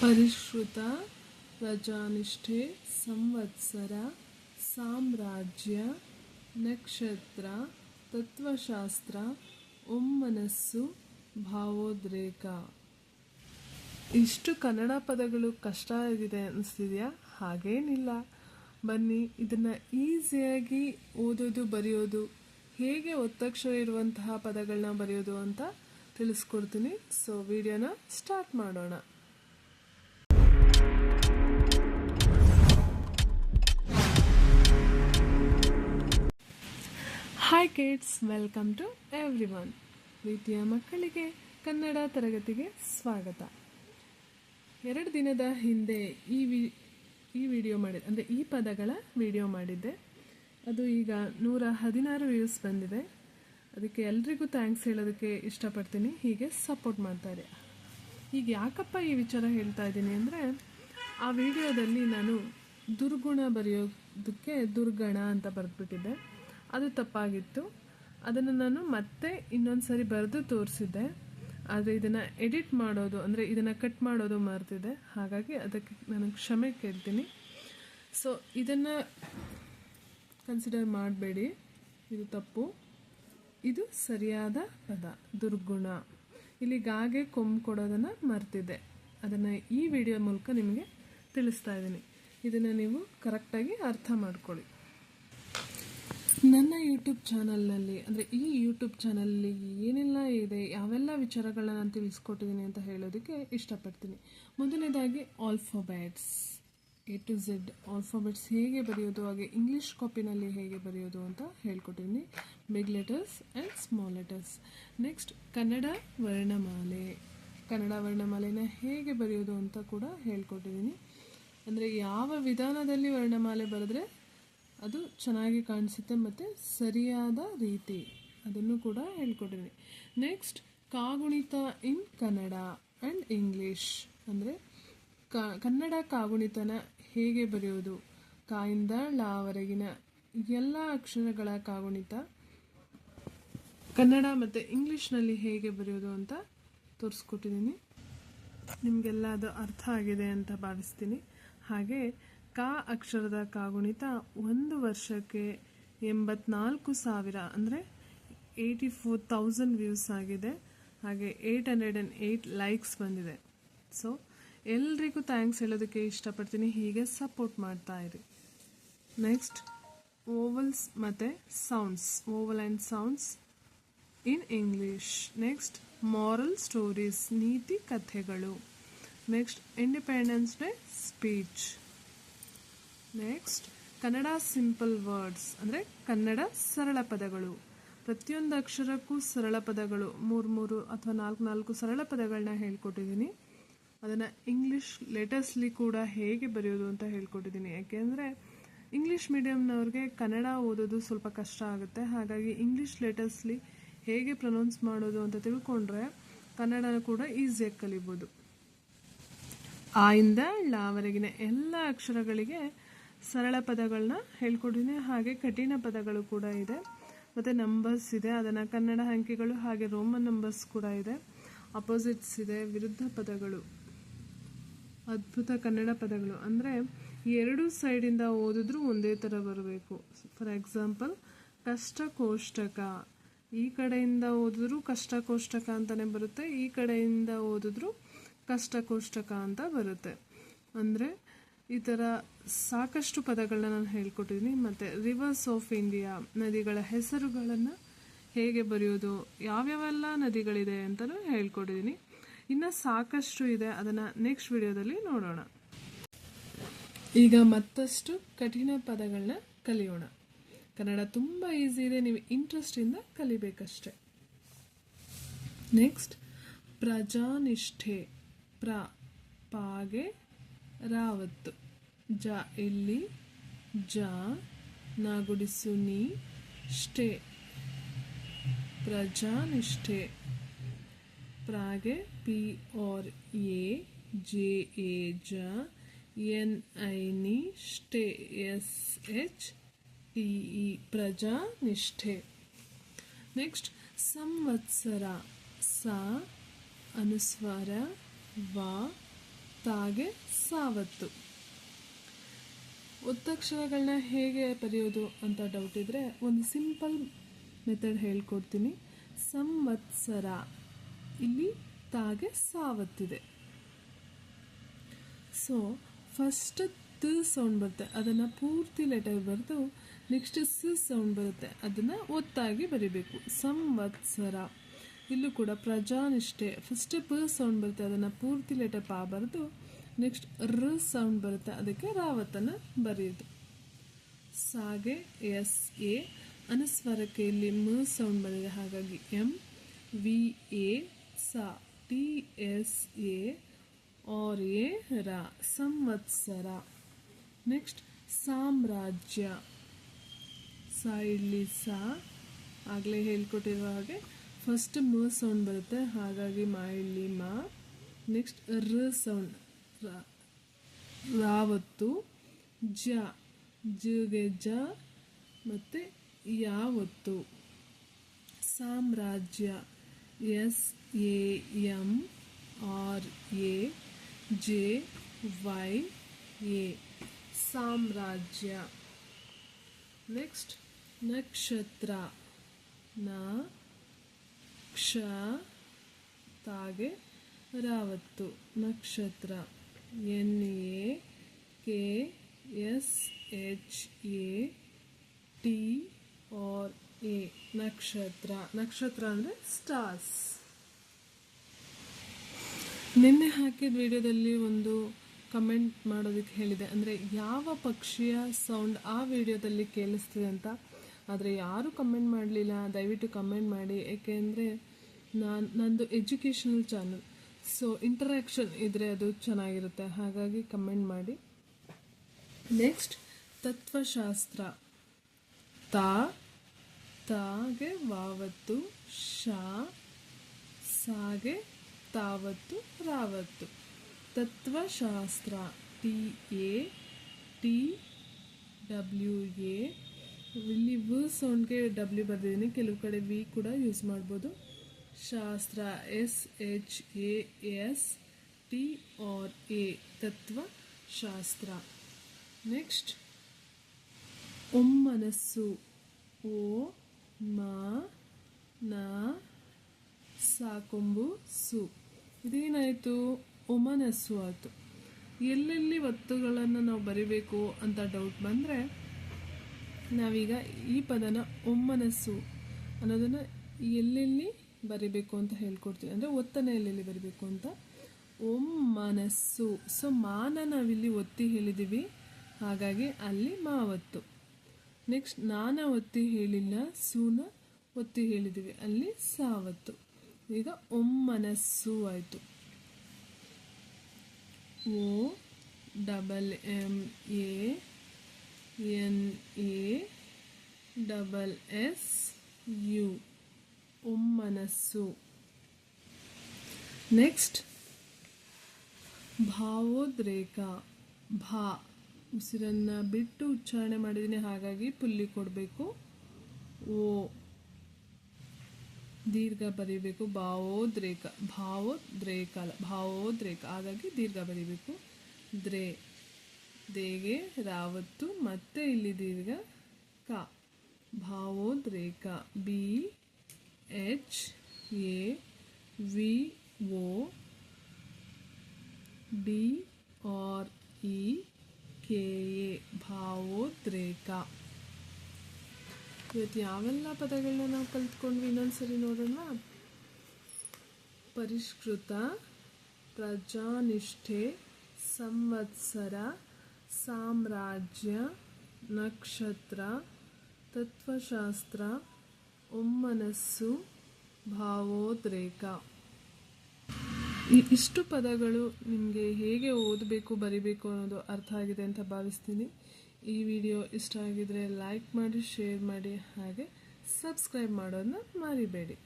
ಪರಿಷ್ಕೃತ ಪ್ರಜಾನಿಷ್ಠೆ ಸಂವತ್ಸರ, ಸಾಮ್ರಾಜ್ಯ, ನಕ್ಷತ್ರ, ತತ್ವಶಾಸ್ತ್ರ, ಒಮ್ಮನಸ್ಸು, ಭಾವೋದ್ರೇಕ. ಇಷ್ಟು ಕನ್ನಡ ಪದಗಳು ಕಷ್ಟ ಆಗಿದೆ ಅನಿಸ್ತಿದೆಯಾ? ಹಾಗೇನಿಲ್ಲ. ಬನ್ನಿ, ಇದನ್ನು ಈಸಿಯಾಗಿ ಓದೋದು, ಬರೆಯೋದು, ಹೇಗೆ ಒತ್ತಕ್ಷರ ಇರುವಂತಹ ಪದಗಳನ್ನ ಬರೆಯೋದು ಅಂತ ತಿಳಿಸ್ಕೊಡ್ತೀನಿ. ಸೊ ವಿಡಿಯೋನ ಸ್ಟಾರ್ಟ್ ಮಾಡೋಣ. Hi kids welcome to everyone ಪ್ರೀತಿಯ ಮಕ್ಕಳಿಗೆ ಕನ್ನಡ ತರಗತಿಗೆ ಸ್ವಾಗತ. ಎರಡು ದಿನದ ಹಿಂದೆ ಈ ವಿ, ಈ ವಿಡಿಯೋ ಮಾಡಿದೆ, ಅಂದರೆ ಈ ಪದಗಳ ವಿಡಿಯೋ ಮಾಡಿದ್ದೆ. ಅದು ಈಗ ನೂರ ಹದಿನಾರು ವ್ಯೂಸ್ ಬಂದಿದೆ. ಅದಕ್ಕೆ ಎಲ್ರಿಗೂ ಥ್ಯಾಂಕ್ಸ್ ಹೇಳೋದಕ್ಕೆ ಇಷ್ಟಪಡ್ತೀನಿ. ಹೀಗೆ ಸಪೋರ್ಟ್ ಮಾಡ್ತಾರೆ ಈಗ ಯಾಕಪ್ಪ ಈ ವಿಚಾರ ಹೇಳ್ತಾ ಇದ್ದೀನಿ ಅಂದರೆ, ಆ ವಿಡಿಯೋದಲ್ಲಿ ನಾನು ದುರ್ಗುಣ ಬರೆಯೋದಕ್ಕೆ ದುರ್ಗಣ ಅಂತ ಬರೆದ್ಬಿಟ್ಟಿದ್ದೆ. ಅದು ತಪ್ಪಾಗಿತ್ತು. ಅದನ್ನು ನಾನು ಮತ್ತೆ ಇನ್ನೊಂದು ಸಾರಿ ಬರೆದು ತೋರಿಸಿದ್ದೆ. ಆದರೆ ಇದನ್ನು ಎಡಿಟ್ ಮಾಡೋದು, ಅಂದರೆ ಇದನ್ನು ಕಟ್ ಮಾಡೋದು ಮರ್ತಿದೆ ಹಾಗಾಗಿ ಅದಕ್ಕೆ ನಾನು ಕ್ಷಮೆ ಕೇಳ್ತೀನಿ. ಸೊ ಇದನ್ನು ಕನ್ಸಿಡರ್ ಮಾಡಬೇಡಿ. ಇದು ತಪ್ಪು. ಇದು ಸರಿಯಾದ ಪದ, ದುರ್ಗುಣ. ಇಲ್ಲಿ ಗಾಗೆ ಕೊಂಬು ಕೊಡೋದನ್ನು ಮರೆತಿದ್ದೆ. ಅದನ್ನು ಈ ವಿಡಿಯೋ ಮೂಲಕ ನಿಮಗೆ ತಿಳಿಸ್ತಾ ಇದ್ದೀನಿ. ಇದನ್ನು ನೀವು ಕರೆಕ್ಟಾಗಿ ಅರ್ಥ ಮಾಡ್ಕೊಳ್ಳಿ. ನನ್ನ ಯೂಟ್ಯೂಬ್ ಚಾನಲ್ನಲ್ಲಿ, ಅಂದರೆ ಈ ಯೂಟ್ಯೂಬ್ ಚಾನಲಲ್ಲಿ ಏನೆಲ್ಲ ಇದೆ, ಯಾವೆಲ್ಲ ವಿಚಾರಗಳನ್ನ ನಾನು ತಿಳಿಸ್ಕೊಟ್ಟಿದ್ದೀನಿ ಅಂತ ಹೇಳೋದಕ್ಕೆ ಇಷ್ಟಪಡ್ತೀನಿ. ಮೊದಲನೇದಾಗಿ alphabets A to Z alphabets ಹೇಗೆ ಬರೆಯೋದು, ಹಾಗೆ ಇಂಗ್ಲೀಷ್ ಕಾಪಿನಲ್ಲಿ ಹೇಗೆ ಬರೆಯೋದು ಅಂತ ಹೇಳ್ಕೊಟ್ಟಿದ್ದೀನಿ. Big letters and small letters next Kannada ವರ್ಣಮಾಲೆ. Kannada ವರ್ಣಮಾಲೆನ ಹೇಗೆ ಬರೆಯೋದು ಅಂತ ಕೂಡ ಹೇಳ್ಕೊಟ್ಟಿದ್ದೀನಿ. ಅಂದರೆ ಯಾವ ವಿಧಾನದಲ್ಲಿ ವರ್ಣಮಾಲೆ ಬರೆದ್ರೆ ಅದು ಚೆನ್ನಾಗಿ ಕಾಣಿಸುತ್ತೆ ಮತ್ತು ಸರಿಯಾದ ರೀತಿ. ಅದನ್ನು ಕೂಡ ಹೇಳ್ಕೊಟ್ಟಿದ್ದೀನಿ. ನೆಕ್ಸ್ಟ್ ಕಾಗುಣಿತ ಇನ್ ಕನ್ನಡ ಆ್ಯಂಡ್ ಇಂಗ್ಲೀಷ್ ಅಂದರೆ ಕನ್ನಡ ಕಾಗುಣಿತನ ಹೇಗೆ ಬರೆಯೋದು? ಕಾಯಿಂದ ಳವರೆಗಿನ ಎಲ್ಲ ಅಕ್ಷರಗಳ ಕಾಗುಣಿತ ಕನ್ನಡ ಮತ್ತು ಇಂಗ್ಲೀಷ್ನಲ್ಲಿ ಹೇಗೆ ಬರೆಯೋದು ಅಂತ ತೋರಿಸ್ಕೊಟ್ಟಿದ್ದೀನಿ. ನಿಮಗೆಲ್ಲ ಅದು ಅರ್ಥ ಆಗಿದೆ ಅಂತ ಭಾವಿಸ್ತೀನಿ. ಹಾಗೆ ಕಾ ಅಕ್ಷರದ ಕಾಗುಣಿತ ಒಂದು ವರ್ಷಕ್ಕೆ ಎಂಬತ್ನಾಲ್ಕು ಸಾವಿರ. ಅಂದರೆ ಏಯ್ಟಿ ಫೋರ್ ತೌಸಂಡ್ ವ್ಯೂಸ್ ಆಗಿದೆ. ಹಾಗೆ eight hundred and eight likes ಬಂದಿದೆ. ಸೊ ಎಲ್ರಿಗೂ ಥ್ಯಾಂಕ್ಸ್ ಹೇಳೋದಕ್ಕೆ ಇಷ್ಟಪಡ್ತೀನಿ. ಹೀಗೆ ಸಪೋರ್ಟ್ ಮಾಡ್ತಾ ಇರಿ. ನೆಕ್ಸ್ಟ್ ಓವಲ್ಸ್ ಮತ್ತು sounds vowel and sounds in English next moral stories ನೀತಿ ಕಥೆಗಳು. Next independence day speech next Kannada simple words ಅಂದರೆ ಕನ್ನಡ ಸರಳ ಪದಗಳು. ಪ್ರತಿಯೊಂದು ಅಕ್ಷರಕ್ಕೂ ಸರಳ ಪದಗಳು, ಮೂರು ಮೂರು ಅಥವಾ ನಾಲ್ಕು ನಾಲ್ಕು ಸರಳ ಪದಗಳನ್ನ ಹೇಳ್ಕೊಟ್ಟಿದ್ದೀನಿ ಅದನ್ನು ಇಂಗ್ಲೀಷ್ ಲೆಟರ್ಸ್ಲಿ ಕೂಡ ಹೇಗೆ ಬರೆಯೋದು ಅಂತ ಹೇಳ್ಕೊಟ್ಟಿದ್ದೀನಿ ಯಾಕೆಂದರೆ ಇಂಗ್ಲೀಷ್ ಮೀಡಿಯಮ್ನವ್ರಿಗೆ ಕನ್ನಡ ಓದೋದು ಸ್ವಲ್ಪ ಕಷ್ಟ ಆಗುತ್ತೆ. ಹಾಗಾಗಿ ಇಂಗ್ಲೀಷ್ ಲೆಟರ್ಸ್ಲಿ ಹೇಗೆ ಪ್ರೊನೌನ್ಸ್ ಮಾಡೋದು ಅಂತ ತಿಳ್ಕೊಂಡ್ರೆ ಕನ್ನಡನ ಕೂಡ ಈಸಿಯಾಗಿ ಕಲಿಬೋದು. ಆ ಇಂದ ಳವರೆಗಿನ ಎಲ್ಲ ಅಕ್ಷರಗಳಿಗೆ ಸರಳ ಪದಗಳನ್ನ ಹೇಳ್ಕೊಡ್ತೀನಿ. ಹಾಗೆ ಕಠಿಣ ಪದಗಳು ಕೂಡ ಇದೆ. ಮತ್ತು ನಂಬರ್ಸ್ ಇದೆ. ಅದನ್ನು ಕನ್ನಡ ಅಂಕಿಗಳು ಹಾಗೆ ರೋಮನ್ ನಂಬರ್ಸ್ ಕೂಡ ಇದೆ. ಅಪೋಸಿಟ್ಸ್ ಇದೆ. ವಿರುದ್ಧ ಪದಗಳು. ಅದ್ಭುತ ಕನ್ನಡ ಪದಗಳು. ಅಂದರೆ ಎರಡು ಸೈಡಿಂದ ಓದಿದ್ರೂ ಒಂದೇ ಥರ ಬರಬೇಕು. ಫಾರ್ ಎಕ್ಸಾಂಪಲ್ ಕಷ್ಟ ಕೋಷ್ಟಕ ಈ ಕಡೆಯಿಂದ ಓದಿದ್ರು ಕಷ್ಟ ಕೋಷ್ಟಕ ಅಂತಲೇ ಬರುತ್ತೆ. ಈ ಕಡೆಯಿಂದ ಓದಿದ್ರು ಕಷ್ಟಕೋಷ್ಟಕ ಅಂತ ಬರುತ್ತೆ. ಅಂದರೆ ಈ ಥರ ಸಾಕಷ್ಟು ಪದಗಳನ್ನ ನಾನು ಹೇಳ್ಕೊಟ್ಟಿದ್ದೀನಿ ಮತ್ತು ರಿವರ್ಸ್ ಆಫ್ ಇಂಡಿಯಾ ನದಿಗಳ ಹೆಸರುಗಳನ್ನು ಹೇಗೆ ಬರೆಯೋದು, ಯಾವ್ಯಾವೆಲ್ಲ ನದಿಗಳಿದೆ ಅಂತಲೂ ಹೇಳ್ಕೊಟ್ಟಿದ್ದೀನಿ ಇನ್ನು ಸಾಕಷ್ಟು ಇದೆ, ಅದನ್ನು ನೆಕ್ಸ್ಟ್ ವಿಡಿಯೋದಲ್ಲಿ ನೋಡೋಣ. ಈಗ ಮತ್ತಷ್ಟು ಕಠಿಣ ಪದಗಳನ್ನ ಕಲಿಯೋಣ. ಕನ್ನಡ ತುಂಬ ಈಸಿ ಇದೆ, ನೀವು ಇಂಟ್ರೆಸ್ಟಿಂದ ಕಲಿಬೇಕಷ್ಟೆ. ನೆಕ್ಸ್ಟ್ ಪ್ರಜಾನಿಷ್ಠೆ, ಪ್ರ, ಪಾಗೆ ರಾವತ್ತು. ಜ ಇಲ್ಲಿ, ಜ ನಾಗುಡಿಸು ನೀ ಷ್ಟೇ. ಪ್ರಜಾನಿಷ್ಠೆ. ಪ್ರಾಗೆ P R A J A ಜ ಎನ್ ಐ ನಿ ಎಸ್ ಎಚ್ ಟಿ ಇ ಪ್ರಜಾನಿಷ್ಠೆ. ನೆಕ್ಸ್ಟ್, ಸಂವತ್ಸರ ಸ ಅನುಸ್ವಾರ ವ ತಾಗೆ ಸಾವತ್ತು. ಒತ್ತಕ್ಷರಗಳನ್ನ ಹೇಗೆ ಬರೆಯೋದು ಅಂತ ಡೌಟ್ ಇದ್ದರೆ ಒಂದು ಸಿಂಪಲ್ ಮೆಥಡ್ ಹೇಳ್ಕೊಡ್ತೀನಿ. ಸಂವತ್ಸರ. ಇಲ್ಲಿ ತಾಗೆ ಸಾವತ್ತಿದೆ. ಸೊ ಫಸ್ಟ್ ತ ಸೌಂಡ್ ಬರುತ್ತೆ. ಅದನ್ನು ಪೂರ್ತಿ ಲೆಟರ್ ಬರೆದು ನೆಕ್ಸ್ಟ್ ಸ ಸೌಂಡ್ ಬರುತ್ತೆ. ಅದನ್ನು ಒತ್ತಾಗಿ ಬರಿಬೇಕು. ಸಂವತ್ಸರ. ಇಲ್ಲೂ ಕೂಡ ಪ್ರಜಾನಿಷ್ಠೆ. ಫಸ್ಟ್ ಪ ಸೌಂಡ್ ಬರುತ್ತೆ, ಅದನ್ನು ಪೂರ್ತಿ ಲೆಟರ್ ಪಾ ಬರೆದು ನೆಕ್ಸ್ಟ್ ರ ಸೌಂಡ್ ಬರುತ್ತೆ, ಅದಕ್ಕೆ ರಾವತನ ಬರೆಯೋದು. ಸಾಗೆ, ಎಸ್, ಎ, ಅನುಸ್ವರಕ್ಕೆ ಇಲ್ಲಿ ಮ ಸೌಂಡ್ ಬಂದಿದೆ, ಹಾಗಾಗಿ ಎಂ, ವಿ, ಎ, ಸ, T, S, A, R, A, ರ, ಸಂವತ್ಸರ. ನೆಕ್ಸ್ಟ್ ಸಾಮ್ರಾಜ್ಯ. ಸಾ ಇಲ್ಲಿ ಸಾ, ಆಗಲೇ ಹೇಳ್ಕೊಟ್ಟಿರುವ ಹಾಗೆ ಫಸ್ಟ್ ಮ ಸೌಂಡ್ ಬರುತ್ತೆ. ಹಾಗಾಗಿ ಮಾ. ಇಲ್ಲಿ ಮಾ ನೆಕ್ಸ್ಟ್ ರ. ಸೌಂಡ್ ರಾವತ್ತು. ಜ. ಜಗೆ ಜ. ಮತ್ತು ಯಾವತ್ತು. ಸಾಮ್ರಾಜ್ಯ. S. A. M. R. A. J. Y. A. ಸಾಮ್ರಾಜ್ಯ. ನೆಕ್ಸ್ಟ್ ನಕ್ಷತ್ರ. ನ. ಕ್ಷ ತಾಗೆ ರಾವತ್ತು. ನಕ್ಷತ್ರ N A K S H A T R A. ನಕ್ಷತ್ರ. ನಕ್ಷತ್ರ ಅಂದರೆ ಸ್ಟಾರ್ಸ್. ನಿನ್ನೆ ಹಾಕಿದ ವಿಡಿಯೋದಲ್ಲಿ ಒಂದು ಕಮೆಂಟ್ ಮಾಡೋದಕ್ಕೆ ಹೇಳಿದೆ. ಅಂದರೆ ಯಾವ ಪಕ್ಷಿಯ ಸೌಂಡ್ ಆ ವಿಡಿಯೋದಲ್ಲಿ ಕೇಳಿಸ್ತಿದೆ ಅಂತ ಆದರೆ ಯಾರೂ ಕಮೆಂಟ್ ಮಾಡಲಿಲ್ಲ. ದಯವಿಟ್ಟು ಕಮೆಂಟ್ ಮಾಡಿ. ಏಕೆಂದರೆ ನಾನು, ನಂದು ಎಜುಕೇಷನಲ್ ಚಾನಲ್ ಸೊ ಇಂಟರಾಕ್ಷನ್ ಇದ್ದರೆ ಅದು ಚೆನ್ನಾಗಿರುತ್ತೆ. ಹಾಗಾಗಿ ಕಮೆಂಟ್ ಮಾಡಿ. ನೆಕ್ಸ್ಟ್ ತತ್ವಶಾಸ್ತ್ರ. ತಾ, ತಾಗೆ ವಾವತ್ತು, ಶಾ, ಸಾಗೆ ತಾವತ್ತು, ರಾವತ್ತು. ತತ್ವಶಾಸ್ತ್ರ. T, A, T, W, A ಇಲ್ಲಿ ವ ಸೌಂಡ್ಗೆ ಡಬ್ಲ್ಯೂ ಬರೆದಿದ್ದೀನಿ. ಕೆಲವು ಕಡೆ ವಿ ಕೂಡ ಯೂಸ್ ಮಾಡ್ಬೋದು. ಶಾಸ್ತ್ರ S H A S T R A ತತ್ವ ಶಾಸ್ತ್ರ. ನೆಕ್ಸ್ಟ್ ಒಮ್ಮನಸ್ಸು ಓ ಮ ನ ಸಾಕೊಂಬು ಸು. ಇದೇನಾಯಿತು? ಒಮನಸ್ಸು ಆಯಿತು. ಎಲ್ಲೆಲ್ಲಿ ಒತ್ತುಗಳನ್ನು ನಾವು ಬರಿಬೇಕು ಅಂತ ಡೌಟ್ ಬಂದರೆ ನಾವೀಗ ಈ ಪದನ ಒಮ್ಮನಸ್ಸು ಅನ್ನೋದನ್ನು ಎಲ್ಲೆಲ್ಲಿ ಬರಿಬೇಕು ಅಂತ ಹೇಳ್ಕೊಡ್ತೀವಿ. ಅಂದರೆ ಒತ್ತನ ಎಲ್ಲೆಲ್ಲಿ ಬರಿಬೇಕು ಅಂತ? ಒಮ್ಮನಸ್ಸು. ಸೊ ಮಾನ ನಾವಿಲ್ಲಿ ಒತ್ತಿ ಹೇಳಿದ್ದೀವಿ ಹಾಗಾಗಿ ಅಲ್ಲಿ ಮಾವತ್ತು. ನೆಕ್ಸ್ಟ್ ನಾನ ಒತ್ತಿ ಹೇಳಿಲ್ಲ, ಸೂನ ಒತ್ತಿ ಹೇಳಿದ್ದೀವಿ ಅಲ್ಲಿ ಸಾವತ್ತು. ಈಗ ಒಮ್ಮನಸ್ಸು ಆಯಿತು. O, double M A N A double S U ಒಮ್ಮನಸ್ಸು next ಭಾವೋದ್ರೇಕ ಭಾ ಉಸಿರನ್ನು ಬಿಟ್ಟು ಉಚ್ಚಾರಣೆ ಮಾಡಿದ್ದೀನಿ. ಹಾಗಾಗಿ ಪುಲ್ಲಿ ಕೊಡಬೇಕು. ಓ. ದೀರ್ಘ ಬರೀಬೇಕು. ಭಾವೋದ್ರೇಕ. ಭಾವೋದ್ರೇಕ ಅಲ್ಲ. ಭಾವೋದ್ರೇಕ. ಹಾಗಾಗಿ ದೀರ್ಘ ಬರೀಬೇಕು. ದ್ರೇ. ದೇಗೆ ರಾವತ್ತು, ಮತ್ತೆ ಇಲ್ಲಿ ದೀರ್ಘ ಕ. ಭಾವೋದ್ರೇಕ B, H, A, V, O, D, R, E, K, A. ಭಾವೋದ್ರೇಕ ಇವತ್ತು ಯಾವೆಲ್ಲ ಪದಗಳನ್ನ ನಾವು ಕಲ್ತ್ಕೊಂಡ್ವಿ ಇನ್ನೊಂದ್ಸರಿ ನೋಡೋಣ. ಪರಿಷ್ಕೃತ, ಪ್ರಜಾನಿಷ್ಠೆ, ಸಂವತ್ಸರ ಸಾಮ್ರಾಜ್ಯ, ನಕ್ಷತ್ರ, ತತ್ವಶಾಸ್ತ್ರ, ಒಮ್ಮನಸ್ಸು, ಭಾವೋದ್ರೇಕ. ಇಷ್ಟು ಪದಗಳು ನಿಮಗೆ ಹೇಗೆ ಓದಬೇಕು, ಬರಿಬೇಕು ಅನ್ನೋದು ಅರ್ಥ ಆಗಿದೆ ಅಂತ ಭಾವಿಸ್ತೀನಿ. ಈ ವಿಡಿಯೋ ಇಷ್ಟ ಆಗಿದ್ರೆ ಲೈಕ್ ಮಾಡಿ, ಶೇರ್ ಮಾಡಿ, ಹಾಗೆ ಸಬ್ಸ್ಕ್ರೈಬ್ ಮಾಡೋದನ್ನ ಮರಿಬೇಡಿ.